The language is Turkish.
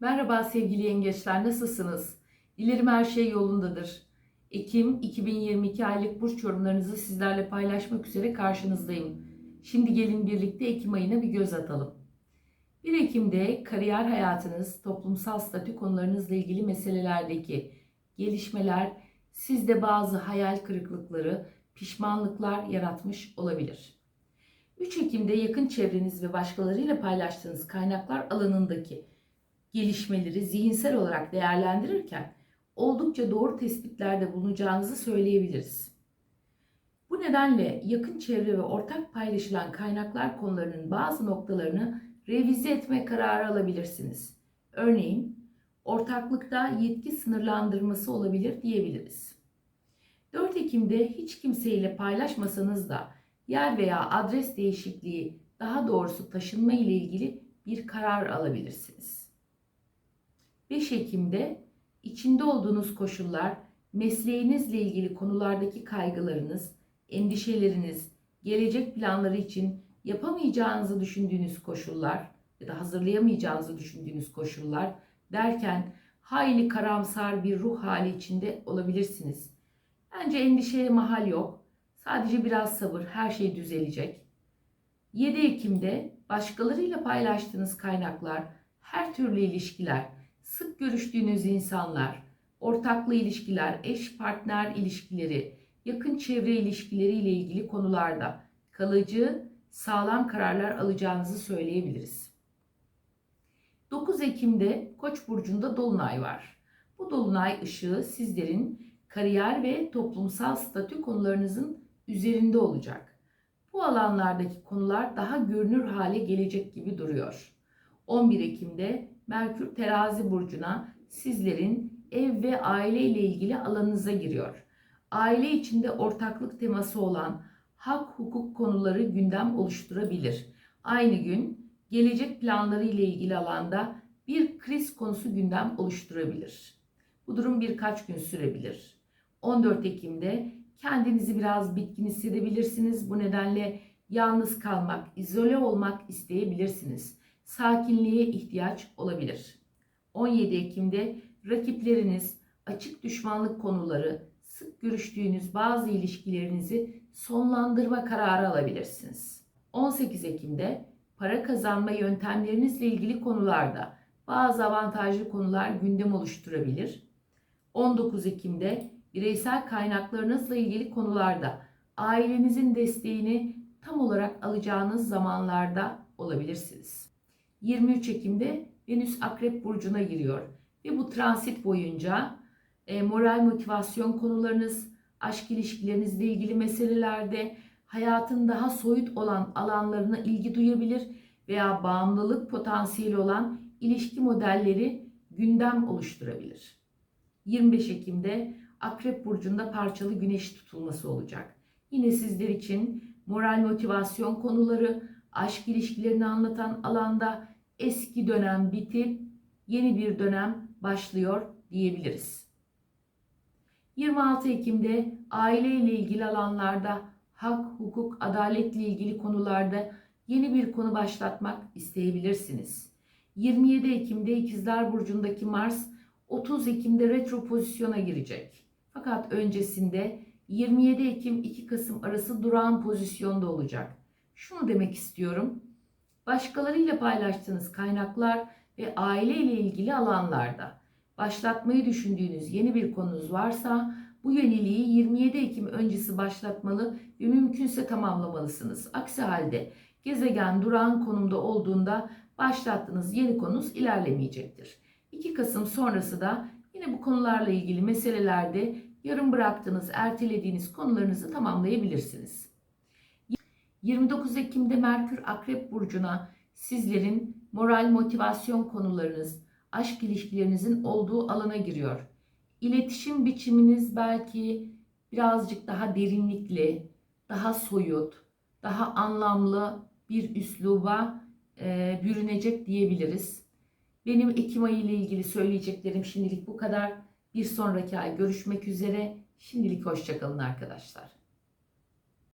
Merhaba sevgili yengeçler nasılsınız? Dilerim her şey yolundadır. Ekim 2022 aylık burç yorumlarınızı sizlerle paylaşmak üzere karşınızdayım. Şimdi gelin birlikte Ekim ayına bir göz atalım. 1 Ekim'de kariyer hayatınız, toplumsal statü konularınızla ilgili meselelerdeki gelişmeler sizde bazı hayal kırıklıkları, pişmanlıklar yaratmış olabilir. 3 Ekim'de yakın çevreniz ve başkalarıyla paylaştığınız kaynaklar alanındaki gelişmeleri zihinsel olarak değerlendirirken oldukça doğru tespitlerde bulunacağınızı söyleyebiliriz. Bu nedenle yakın çevre ve ortak paylaşılan kaynaklar konularının bazı noktalarını revize etme kararı alabilirsiniz. Örneğin ortaklıkta yetki sınırlandırması olabilir diyebiliriz. 4 Ekim'de hiç kimseyle paylaşmasanız da yer veya adres değişikliği daha doğrusu taşınma ile ilgili bir karar alabilirsiniz. 5 Ekim'de içinde olduğunuz koşullar, mesleğinizle ilgili konulardaki kaygılarınız, endişeleriniz, gelecek planları için yapamayacağınızı düşündüğünüz koşullar ya da hazırlayamayacağınızı düşündüğünüz koşullar derken hayli karamsar bir ruh hali içinde olabilirsiniz. Bence endişeye mahal yok. Sadece biraz sabır, her şey düzelecek. 7 Ekim'de başkalarıyla paylaştığınız kaynaklar, her türlü ilişkiler, sık görüştüğünüz insanlar, ortaklı ilişkiler, eş partner ilişkileri, yakın çevre ilişkileri ile ilgili konularda kalıcı, sağlam kararlar alacağınızı söyleyebiliriz. 9 Ekim'de Koç burcunda dolunay var. Bu dolunay ışığı sizlerin kariyer ve toplumsal statü konularınızın üzerinde olacak. Bu alanlardaki konular daha görünür hale gelecek gibi duruyor. 11 Ekim'de Merkür Terazi burcuna sizlerin ev ve aile ile ilgili alanınıza giriyor. Aile içinde ortaklık teması olan hak hukuk konuları gündem oluşturabilir. Aynı gün gelecek planları ile ilgili alanda bir kriz konusu gündem oluşturabilir. Bu durum birkaç gün sürebilir. 14 Ekim'de kendinizi biraz bitkin hissedebilirsiniz. Bu nedenle yalnız kalmak, izole olmak isteyebilirsiniz. Sakinliğe ihtiyaç olabilir. 17 Ekim'de rakipleriniz, açık düşmanlık konuları, sık görüştüğünüz bazı ilişkilerinizi sonlandırma kararı alabilirsiniz. 18 Ekim'de para kazanma yöntemlerinizle ilgili konularda bazı avantajlı konular gündem oluşturabilir. 19 Ekim'de bireysel kaynaklarınızla ilgili konularda ailenizin desteğini tam olarak alacağınız zamanlarda olabilirsiniz. 23 Ekim'de Venüs Akrep Burcu'na giriyor ve bu transit boyunca e, moral motivasyon konularınız, aşk ilişkilerinizle ilgili meselelerde hayatın daha soyut olan alanlarına ilgi duyabilir veya bağımlılık potansiyeli olan ilişki modelleri gündem oluşturabilir. 25 Ekim'de Akrep Burcu'nda parçalı güneş tutulması olacak. Yine sizler için moral motivasyon konuları, aşk ilişkilerini anlatan alanda eski dönem bitip yeni bir dönem başlıyor diyebiliriz. 26 Ekim'de aile ile ilgili alanlarda hak, hukuk, adaletle ilgili konularda yeni bir konu başlatmak isteyebilirsiniz. 27 Ekim'de İkizler Burcu'ndaki Mars 30 Ekim'de retro pozisyona girecek. Fakat öncesinde 27 Ekim 2 Kasım arası durağan pozisyonda olacak. Şunu demek istiyorum. Başkalarıyla paylaştığınız kaynaklar ve aile ile ilgili alanlarda başlatmayı düşündüğünüz yeni bir konunuz varsa bu yeniliği 27 Ekim öncesi başlatmalı ve mümkünse tamamlamalısınız. Aksi halde gezegen durağan konumda olduğunda başlattığınız yeni konunuz ilerlemeyecektir. 2 Kasım sonrası da yine bu konularla ilgili meselelerde yarım bıraktığınız, ertelediğiniz konularınızı tamamlayabilirsiniz. 29 Ekim'de Merkür Akrep Burcu'na sizlerin moral motivasyon konularınız, aşk ilişkilerinizin olduğu alana giriyor. İletişim biçiminiz belki birazcık daha derinlikli, daha soyut, daha anlamlı bir üsluba e, bürünecek diyebiliriz. Benim Ekim ayı ile ilgili söyleyeceklerim şimdilik bu kadar. Bir sonraki ay görüşmek üzere. Şimdilik hoşçakalın arkadaşlar.